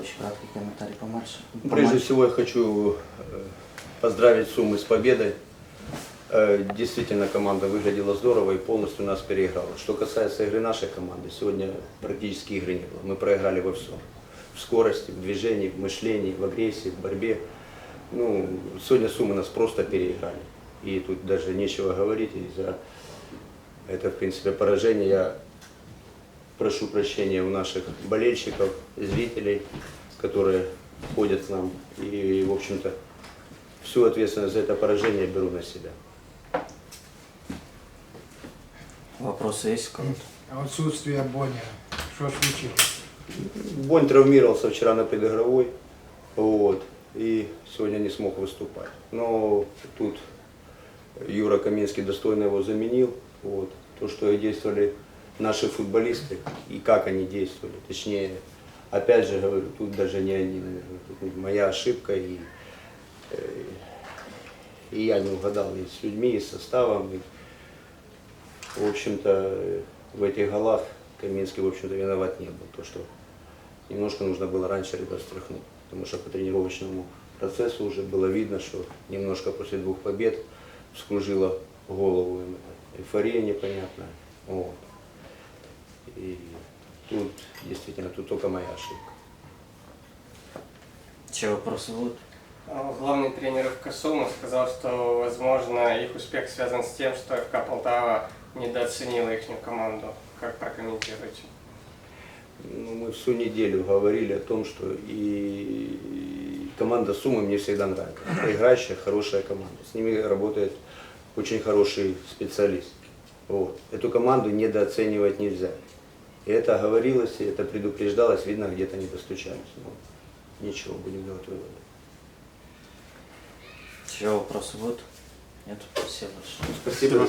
Очень краткий комментарий по матчу. По Прежде матчу. всего я хочу э, поздравить Сумы с победой. Э, Действительно, команда выглядела здорово и полностью нас переиграла. Что касается игры нашей команды, сегодня практически игры не было. Мы проиграли во всем. В скорости, в движении, в мышлении, в агрессии, в борьбе. Ну, сегодня Сумы нас просто переиграли. И тут даже нечего говорить. И за это, в принципе, поражение я прошу прощения у наших болельщиков, зрителей, которые ходят к нам. И, в общем-то, всю ответственность за это поражение беру на себя. Вопросы есть у кого-то? А Отсутствие Боня. Что случилось? Бонь травмировался вчера на предыгровой, вот, и сегодня не смог выступать. Но тут Юра Каминский достойно его заменил. Вот. То, что и действовали наши футболисты, и как они действовали. Точнее, опять же говорю, тут даже не они, моя ошибка, и, э, и я не угадал и с людьми, и с составом. И, в общем-то, в этих голах Каминский, в общем-то, виноват не был. То, что немножко нужно было раньше ребят стряхнуть. Потому что по тренировочному процессу уже было видно, что немножко после двух побед вскружила голову эйфория непонятная. Вот. И тут действительно тут только моя ошибка. Че вопросы будут? А, Главный тренер ФК Сумы сказал, что, возможно, их успех связан с тем, что ФК Полтава недооценила их команду. Как прокомментируете? Ну, мы всю неделю говорили о том, что и команда Сумы мне всегда нравится. Играющая, хорошая команда. С ними работает очень хороший специалист. Вот. Эту команду недооценивать нельзя. И это говорилось, и это предупреждалось, видно, где-то не достучались. Ну, ничего, будем делать выводы. Еще вопросы будут? Нет? Спасибо большое. Спасибо.